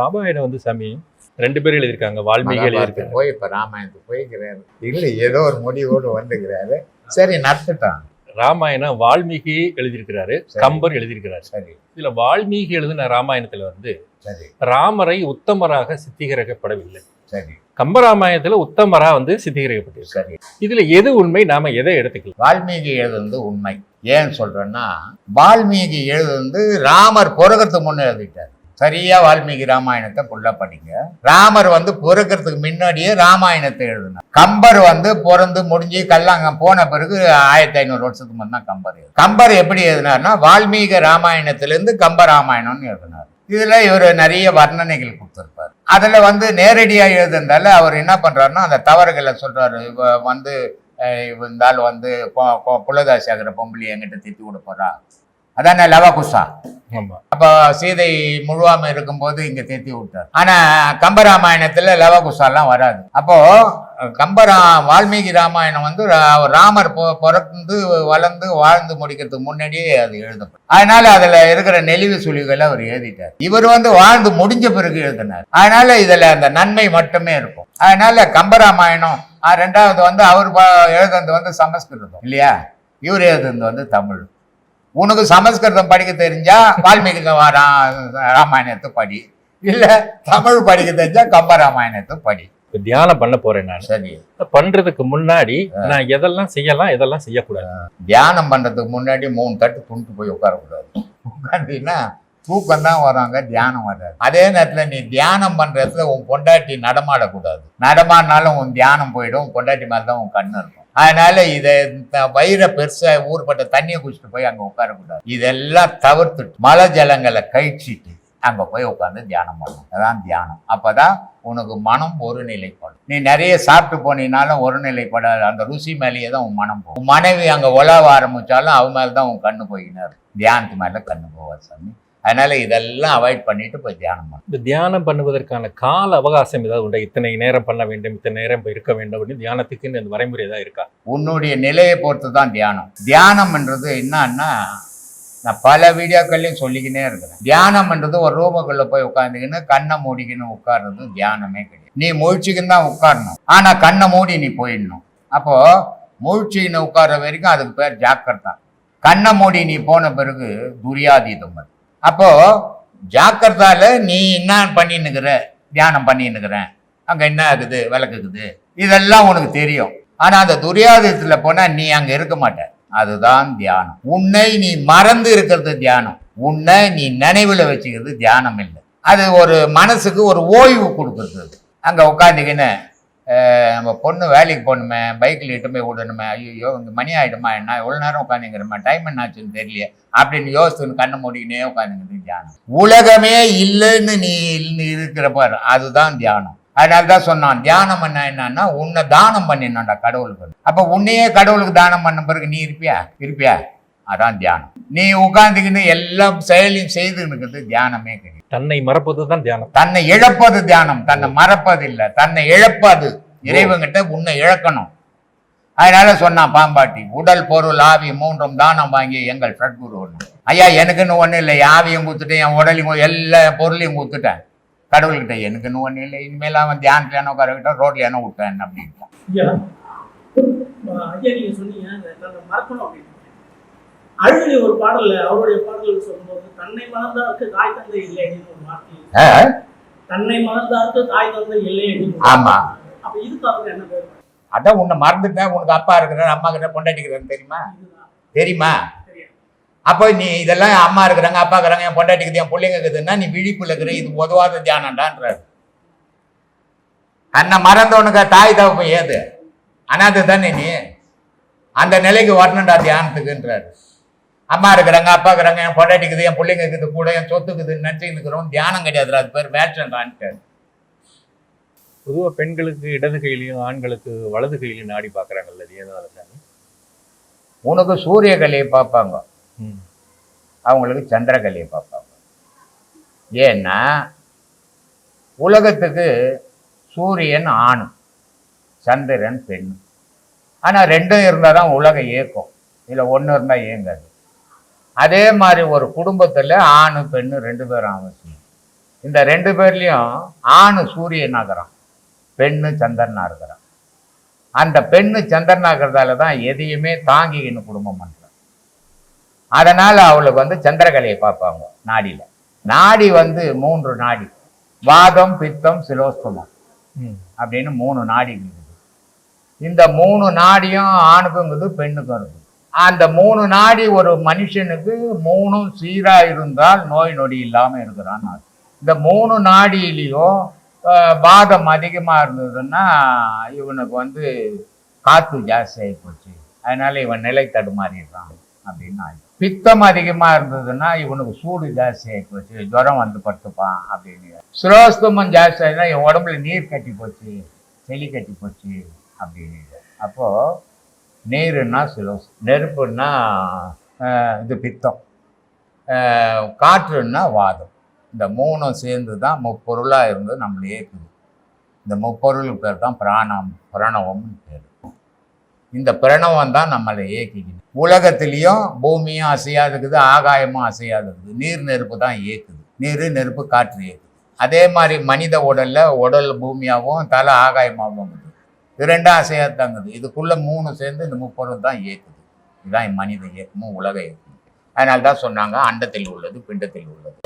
ராமாயணம் வந்து சாமி ரெண்டு பேரும் எழுதியிருக்காங்க வால்மீகி எழுதியிருக்காங்க. போய் இப்ப ராமாயணத்துக்கு போய்க்கிறாரு. இல்லை ஏதோ ஒரு முடிவோடு வந்துக்கிறாரு. சரி நடத்துட்டான் ராமாயணம் வால்மீகி எழுதியிருக்கிறாரு. கம்பர் எழுதியிருக்கிறாரு. சரி. இதுல வால்மீகி எழுதின ராமாயணத்துல வந்து சரி. ராமரை உத்தமராக சித்தீகரிக்கப்படவில்லை. சரி. கம்பராமாயணத்துல உத்தமரா வந்து சித்தீகரிக்கப்பட்டிருக்கு. சரி. இதுல எது உண்மை? நாம எதை எடுத்துக்கலாம்? வால்மீகி எழுதுனது உண்மை. ஏன் சொல்றேன்னா வால்மீகி எழுதுனது ராமர் பிறக்கிறதுக்கு முன்னே எழுதிட்டார். சரியா வால்மீகி ராமாயணத்தை ஃபுல்லா படிங்க. ராமர் வந்து பிறக்கிறதுக்கு முன்னாடியே ராமாயணத்தை எழுதினார். கம்பர் வந்து பிறந்து முடிஞ்சு கல்லாங்க போன பிறகு ஆயிரத்தி ஐநூறு வருஷத்துக்கு முன்னா கம்பர் கம்பர் எப்படி எழுதினார்னா வால்மீகி ராமாயணத்திலிருந்து கம்ப ராமாயணம்னு எழுதினார். இதில் இவர் நிறைய வர்ணனைகள் கொடுத்துருப்பார். அதில் வந்து நேரடியாக எழுதுனால அவர் என்ன பண்ணுறாருன்னா அந்த தவறுகளை சொல்கிறாரு இவ வந்து இருந்தால் வந்து குலதாசி ஆகிற பொம்பளி என்கிட்ட திட்டி விட போறா அதானே லவகுசா அப்போ சீதை முழுவாம இருக்கும்போது இங்க தேத்தி விட்டார். ஆனா கம்பராமாயணத்துல லவகுசாலாம் வராது. அப்போ கம்பரா வால்மீகி ராமாயணம் வந்து ராமர் பிறந்து வளர்ந்து வாழ்ந்து முடிக்கிறதுக்கு முன்னாடியே அது எழுதப்படும் அதனால அதுல இருக்கிற நெளிவு சுழிவுகளை அவர் எழுதிட்டார். இவர் வந்து வாழ்ந்து முடிஞ்ச பிறகு எழுதினார். அதனால இதுல அந்த நன்மை மட்டுமே இருக்கும். அதனால கம்பராமாயணம் ரெண்டாவது வந்து அவர் எழுதுனது வந்து சமஸ்கிருதம் இல்லையா? இவர் எழுதுனது வந்து தமிழ். உனக்கு சமஸ்கிருதம் படிக்க தெரிஞ்சா வால்மீகி ராமாயணத்தை படி. இல்ல தமிழ் படிக்க தெரிஞ்சா கம்ப ராமாயணத்தை படி. இப்ப தியானம் பண்ண போறேன் நான். சரி. பண்றதுக்கு முன்னாடி நான் எதெல்லாம் செய்யலாம் எதெல்லாம் செய்யக்கூடாது? தியானம் பண்றதுக்கு முன்னாடி மூணு தட்டு துண்டு போய் உட்காரக்கூடாது. உட்காந்துன்னா தூக்கம் தான் வராங்க தியானம் வராது. அதே நேரத்துல நீ தியானம் பண்ற இடத்துல உன் பொண்டாட்டி நடமாடக்கூடாது. நடமாடினாலும் உன் தியானம் போயிடும் உன் பொண்டாட்டி மேல தான் உன் கண்ணு இருக்கும். அதனால இதை இந்த வயிறை பெருசா ஊர்பட்ட தண்ணியை குடிச்சிட்டு போய் அங்கே உட்காரக்கூடாது. இதெல்லாம் தவிர்த்துட்டு மலை ஜலங்களை கழிச்சிட்டு அங்கே போய் உட்காந்து தியானம் பண்ணணும். அதான் தியானம். அப்பதான் உனக்கு மனம் ஒரு நிலைப்படும் நீ நிறைய சாப்பிட்டு போனீனாலும் ஒரு நிலைப்படாது அந்த ருசி மேலேயே தான் உன் மனம் போகும். உன் மனைவி அங்கே உலவ ஆரம்பித்தாலும் அவன் மேலே தான் உன் கண்ணு போயினார் தியானத்து மேலே கண்ணு போவார் சாமி. அதனால இதெல்லாம் அவாய்ட் பண்ணிட்டு போய் தியானம் பண்ணணும். இந்த தியானம் பண்ணுவதற்கான கால அவகாசம் ஏதாவது உண்டா? இத்தனை நேரம் பண்ண வேண்டும் இத்தனை நேரம் இருக்க வேண்டும் அப்படின்னு தியானத்துக்குன்னு அந்த வரைமுறை ஏதாவது இருக்கா? உன்னுடைய நிலையை பொறுத்து தான் தியானம் தியானம்ன்றது என்னன்னா நான் பல வீடியோக்கள்லையும் சொல்லிக்கினே இருக்கிறேன். தியானம்ன்றது ஒரு ரூமுக்குள்ள போய் உட்காந்துக்கின்னு கண்ணை மூடிக்கின்னு உட்கார்றது தியானமே கிடையாது. நீ முழிச்சுக்கின்னு தான் உட்காரணும். ஆனா கண்ணை மூடி நீ போயிடணும். அப்போ முழிச்சுக்கின்னு உட்கார்ற வரைக்கும் அதுக்கு பேர் ஜாக்கிரதா. கண்ணை மூடி நீ போன பிறகு துரியாதீதம் அது. அப்போ ஜாக்கிரதால நீ என்ன பண்ணின்னுக்கிற? தியானம் பண்ணின்னுக்குறேன் அங்க என்ன ஆகுது? விளக்குக்குது. இதெல்லாம் உனக்கு தெரியும். ஆனா அந்த துரியாதத்துல போனா நீ அங்க இருக்க மாட்ட. அதுதான் தியானம். உன்னை நீ மறந்து இருக்கிறது தியானம். உன்னை நீ நினைவுல வச்சுக்கிறது தியானம் இல்லை. அது ஒரு மனசுக்கு ஒரு ஓய்வு கொடுக்குறது. அது. அங்க உட்காந்துக்கின்னு நம்ம பொண்ணு வேலைக்கு போகணுமே பைக்கில் இட்டு போய் விடணுமே ஐயோ இங்கே மணி ஆகிடுமா என்ன எவ்வளோ நேரம் உட்காந்துங்கிறமா டைம் என்ன ஆச்சுன்னு தெரியலையே அப்படின்னு யோசிச்சுன்னு கண்ணை மூடிக்கினே உட்காந்துங்கிறது தியானம் உலகமே இல்லைன்னு நீ இருக்கிற பாரு அதுதான் தியானம். அதனால தான் சொன்னான் தியானம் என்ன என்னன்னா உன்னை தானம் பண்ணினான்டா கடவுளுக்கு. அப்போ உன்னையே கடவுளுக்கு தானம் பண்ண பிறகு நீ இருப்பியா? இருப்பியா? அதான் தியானம். நீ உட்காந்துக்கின்னு எல்லாம் செயலையும் செய்து இருக்கிறது தியானமே கிடையாது. தன்னை மறப்பது தான் தியானம். தன்னை இழப்பது தியானம். தன்னை மறப்பது இல்லை தன்னை இழப்பது. இறைவங்கிட்ட உன்னை இழக்கணும். அதனால சொன்னான் பாம்பாட்டி உடல் பொருள் ஆவி மூன்றும் தானம் வாங்கி எங்கள் சட்குரு ஒன்று ஐயா எனக்குன்னு ஒன்றும் இல்லை. ஆவியும் கொடுத்துட்டேன் என் உடலையும் எல்லா பொருளையும் கொடுத்துட்டேன் கடவுள்கிட்ட எனக்குன்னு ஒன்றும் இல்லை. இனிமேல் அவன் தியானத்துல என்ன உட்கார விட்டான் ரோட்ல என்ன விட்டேன் அப்படின்னு. தன்னை அழுகலி ஒரு பாடல்ல அவருடைய பாடல்கள் சொல்லும்போது தன்னை மறந்தாருக்கு தாய் தந்தை இல்லை அப்படின்னு ஒரு வார்த்தை? தன்னை மறந்தாருக்கு தாய் தந்தை இல்லை அப்படின்னு ஆமா. அப்ப இதுக்கு அவங்க என்ன பேர்? அதான் உன்னை மறந்துட்டேன் உனக்கு அப்பா இருக்கிறார் அம்மா கிட்ட பொண்டாட்டிக்கிறான்னு தெரியுமா? தெரியுமா? அப்போ நீ இதெல்லாம் அம்மா இருக்கிறாங்க அப்பா இருக்கிறாங்க என் பொண்டாட்டிக்குது என் பிள்ளைங்க இருக்குதுன்னா நீ விழிப்புல இருக்கிற இது உதவாத தியானம்டான்றாரு. அண்ணன் மறந்தவனுக்கு தாய் தகப்பன் ஏது? அனாதை தானே நீ? அந்த நிலைக்கு வரணும்டா தியானத்துக்குன்றாரு. அம்மா இருக்கிறாங்க அப்பா இருக்கிறாங்க என் பொண்டாட்டிக்குது என் பிள்ளைங்க இருக்குது கூட என் சொத்துக்குதுன்னு நினச்சின்னு இருக்கிறோம் தியானம் கிடையாதுடா அது பேர் வேஷன்டான்ட்டு பொதுவா பெண்களுக்கு இடது கையிலையும் ஆண்களுக்கு வலது கையிலையும் நாடி பாக்குறாங்கல்ல அது ஏதாவது சாமி உனக்கு சூரிய கலையை பார்ப்பாங்க. அவங்களுக்கு சந்திரகலையை பார்ப்பாங்க. ஏன்னா உலகத்துக்கு சூரியன் ஆண் சந்திரன் பெண் ஆனால் ரெண்டும் இருந்தால் தான் உலகம் இயக்கும். இல்லை ஒன்று இருந்தால் இயங்காது. அதே மாதிரி ஒரு குடும்பத்தில் ஆண் பெண்ணு ரெண்டு பேரும் அவசியம். இந்த ரெண்டு பேர்லயும் ஆணு சூரியன் ஆகிறான் பெண்ணு இருக்கிறான். அந்த பெண்ணு சந்திரனா இருக்கிறதால தான் எதையுமே தாங்கிக்கின்னு குடும்பம் பண்றான். அதனால அவளுக்கு வந்து சந்திரகலையை பார்ப்பாங்க நாடியில. நாடி வந்து மூன்று நாடி வாதம் பித்தம் சிலோஸ்தமம். அப்படின்னு மூணு நாடிகள் இருக்குது. இந்த மூணு நாடியும் ஆணுக்கும் இருக்குது பெண்ணுக்கும் இருக்குது. அந்த மூணு நாடி ஒரு மனுஷனுக்கு மூணும் சீரா இருந்தால் நோய் நொடி இல்லாம இருக்கிறான் இந்த மூணு நாடியிலையும் பாதம் அதிகமாக இருந்ததுன்னா இவனுக்கு வந்து காற்று ஜாஸ்தி ஆகி போச்சு. அதனால இவன் நிலை தடுமாறிடுறான் அப்படின்னு பித்தம் அதிகமாக இருந்ததுன்னா இவனுக்கு சூடு ஜாஸ்தி ஆகி போச்சு. ஜுரம் வந்து படுத்துப்பான் அப்படின்னு. சுரோஸ்தமம் ஜாஸ்தி ஆகினா என் உடம்புல நீர் கட்டி போச்சு செளி கட்டி போச்சு அப்படின்னு. அப்போது நீருன்னா சிலோஸ் நெருப்புன்னா இது பித்தம். காற்றுன்னா வாதம். இந்த மூணும் சேர்ந்து தான் முப்பொருளாக இருந்து நம்மளை இயக்குது இந்த முப்பொருள் பேர் தான் பிராணம் பிரணவம்னு பேர். இந்த பிரணவம் தான் நம்மளை இயக்கிக்குது உலகத்திலையும் பூமியும் அசையாது இருக்குது ஆகாயமும் அசையாது இருக்குது நீர் நெருப்பு தான் இயக்குது. நீர் நெருப்பு காற்று இயக்குது. அதே மாதிரி மனித உடலில் உடல் பூமியாகவும் தலை ஆகாயமாகவும் இருக்குது. இது ரெண்டும் அசையாதாங்குது இதுக்குள்ள மூணு சேர்ந்து இந்த முப்பொருள் தான் இயக்குது. இதுதான் மனித இயக்கமும் உலக இயக்கமும். அதனால தான் சொன்னாங்க அண்டத்தில் உள்ளது பிண்டத்தில் உள்ளது.